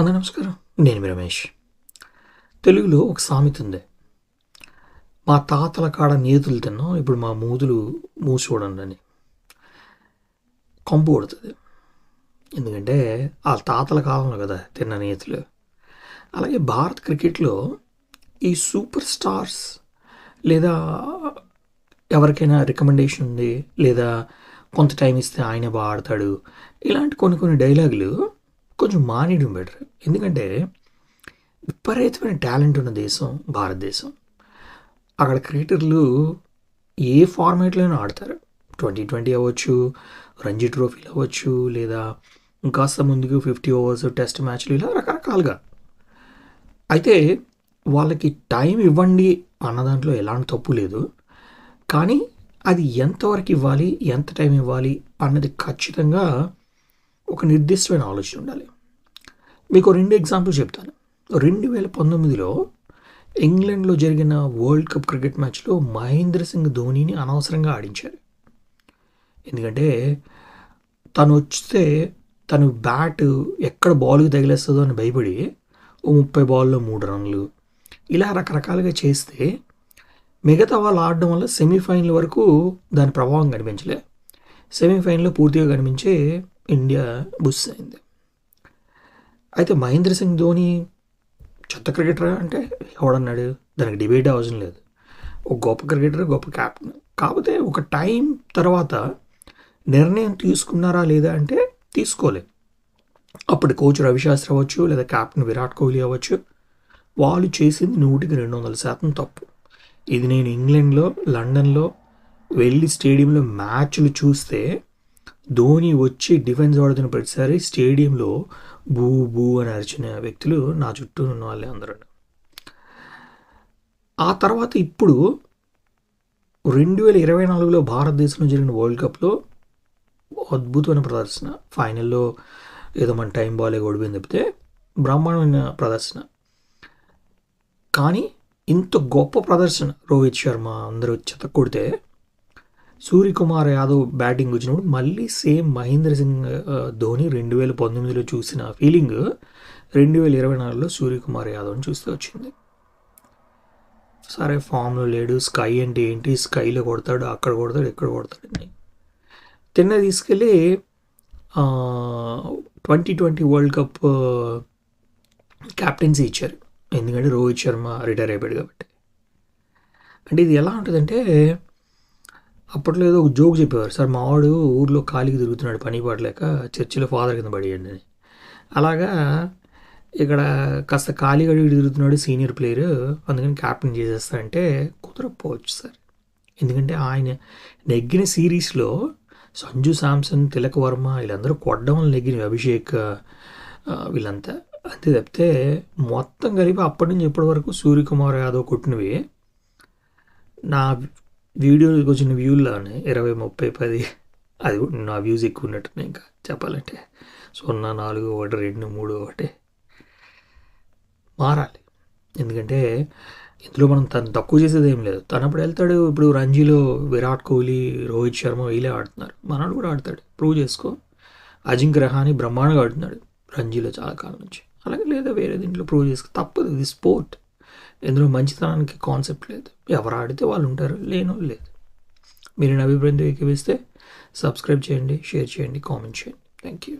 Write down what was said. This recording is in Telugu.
అందరూ నమస్కారం. నేను రమేష్. తెలుగులో ఒక సామెత ఉంది. మా తాతల కాడ నేతులు తిన్నాం ఇప్పుడు మా మూతులు మూసుకోడండి అని కంపు కొడుతుంది. ఎందుకంటే ఆ తాతల కాలంలో కదా తిన్న నేతులు. అలాగే భారత్ క్రికెట్లో ఈ సూపర్ స్టార్స్ లేదా ఎవరికైనా రికమెండేషన్ ఉంది లేదా కొంత టైం ఇస్తే ఆయన బాగా ఆడతాడు. ఇలాంటి కొన్ని కొన్ని డైలాగులు కొంచెం మానేయడం బెటర్. ఎందుకంటే విపరీతమైన టాలెంట్ ఉన్న దేశం భారతదేశం. అక్కడ క్రికెటర్లు ఏ ఫార్మాట్లోనే ఆడతారు. ట్వంటీ ట్వంటీ అవ్వచ్చు రంజీ ట్రోఫీలు అవ్వచ్చు లేదా ఇంకాస్త ముందుకు ఫిఫ్టీ ఓవర్స్ టెస్ట్ మ్యాచ్లు ఇలా రకరకాలుగా. అయితే వాళ్ళకి టైం ఇవ్వండి అన్న దాంట్లో ఎలాంటి తప్పు లేదు. కానీ అది ఎంతవరకు ఇవ్వాలి ఎంత టైం ఇవ్వాలి అన్నది ఖచ్చితంగా ఒక నిర్దిష్టమైన ఆలోచన ఉండాలి. మీకు రెండు ఎగ్జాంపుల్ చెప్తాను. రెండు వేల పంతొమ్మిదిలో ఇంగ్లాండ్లో జరిగిన వరల్డ్ కప్ క్రికెట్ మ్యాచ్లో మహేంద్ర సింగ్ ధోనీని అనవసరంగా ఆడించారు. ఎందుకంటే తను వస్తే తను బ్యాట్ ఎక్కడ బాల్కి తగిలేస్తుందో అని భయపడి ఓ ముప్పై బాల్లో మూడు రన్లు ఇలా రకరకాలుగా చేస్తే మిగతా వాళ్ళు ఆడడం వల్ల సెమీఫైనల్ వరకు దాని ప్రభావం కనిపించలే. సెమీఫైనల్లో పూర్తిగా కనిపించే ఇండియా బుస్ అయింది. అయితే మహేంద్ర సింగ్ ధోని చెత్త క్రికెటర్ అంటే ఎవడన్నాడు? దానికి డిబేట్ అవసరం లేదు. ఒక గొప్ప క్రికెటర్ గొప్ప క్యాప్టెన్ కాకపోతే ఒక టైం తర్వాత నిర్ణయం తీసుకున్నారా లేదా అంటే తీసుకోలేదు అప్పుడు కోచ్ రవిశాస్త్రి అవ్వచ్చు లేదా కెప్టెన్ విరాట్ కోహ్లీ అవ్వచ్చు. వాళ్ళు చేసింది నూటికి రెండు వందల శాతం తప్పు. ఇది నేను ఇంగ్లాండ్లో లండన్లో వెళ్ళి స్టేడియంలో మ్యాచ్లు చూస్తే ధోని వచ్చి డిఫెన్స్ ఆడుతున్న ప్రతిసారి స్టేడియంలో బూ బూ అని అరిచిన వ్యక్తులు నా చుట్టూ ఉన్న వాళ్ళే అందరూ. ఆ తర్వాత ఇప్పుడు రెండు వేల ఇరవై నాలుగులో భారతదేశంలో జరిగిన వరల్డ్ కప్లో అద్భుతమైన ప్రదర్శన. ఫైనల్లో ఏదో మన టైం బాలే ఓడిపోయింది తప్పితే బ్రహ్మాండమైన ప్రదర్శన. కానీ ఇంత గొప్ప ప్రదర్శన రోహిత్ శర్మ అందరూ చెత్త కొడితే సూర్యకుమార్ యాదవ్ బ్యాటింగ్ వచ్చినప్పుడు మళ్ళీ సేమ్ మహేంద్ర సింగ్ ధోని రెండు వేల పంతొమ్మిదిలో చూసిన ఫీలింగ్ రెండు వేల ఇరవై నాలుగులో సూర్యకుమార్ యాదవ్ని చూస్తే వచ్చింది. సరే ఫామ్లో లేడు స్కై అంటే ఏంటి? స్కైలో కొడతాడు అక్కడ కొడతాడు ఎక్కడ కొడతాడు అని. తిన్న తీసుకెళ్ళి twenty twenty world cup captaincy ఇచ్చారు. ఎందుకంటే రోహిత్ శర్మ రిటైర్ అయిపోయాడు కాబట్టి. అంటే ఇది ఎలా ఉంటుందంటే అప్పట్లో ఏదో ఒక జోక్ చెప్పేవారు సార్ మావాడు ఊర్లో ఖాళీకి తిరుగుతున్నాడు పని పడలేక చర్చిలో ఫాదర్ కింద పడేయండి అని. అలాగా ఇక్కడ కాస్త ఖాళీగా అడిగి తిరుగుతున్నాడు సీనియర్ ప్లేయర్ అందుకని క్యాప్టెన్ చేసేస్తారంటే కుదరకపోవచ్చు సార్. ఎందుకంటే ఆయన నెగ్గిన సిరీస్లో సంజు శాంసన్ తిలక్ వర్మ వీళ్ళందరూ కొట్టడం నెగ్గిన అభిషేక్ వీళ్ళంతా. అంతే తప్పితే మొత్తం కలిపి అప్పటి నుంచి ఇప్పటి వరకు సూర్యకుమార్ యాదవ్ కొట్టినవి నా వీడియోకి వచ్చిన వ్యూల్లోనే ఇరవై ముప్పై పది అది నా వ్యూస్ ఎక్కువ ఉన్నట్టున్నాయి ఇంకా చెప్పాలంటే. సున్నా నాలుగు ఒకటి రెండు మూడు ఒకటి. మారాలి. ఎందుకంటే ఇందులో మనం తను తక్కువ చేసేది ఏం లేదు. తను అప్పుడు వెళ్తాడు. ఇప్పుడు రంజీలో విరాట్ కోహ్లీ రోహిత్ శర్మ వీళ్ళే ఆడుతున్నారు. మనోడు కూడా ఆడతాడు. ప్రూవ్ చేసుకో. అజింక్య రహాని బ్రహ్మాండంగా ఆడుతున్నాడు రంజీలో చాలా కాలం నుంచి. అలాగే లేదా వేరే దీంట్లో ప్రూవ్ చేసుకో. తప్పదు. ఇది స్పోర్ట్. ఇందులో మంచితనానికి కాన్సెప్ట్ లేదు. ఎవరు ఆడితే వాళ్ళు ఉంటారు. లేనో లేదు. మీరు నా అభిప్రాయంతో ఏకీవిస్తే సబ్స్క్రైబ్ చేయండి షేర్ చేయండి కామెంట్ చేయండి. Thank you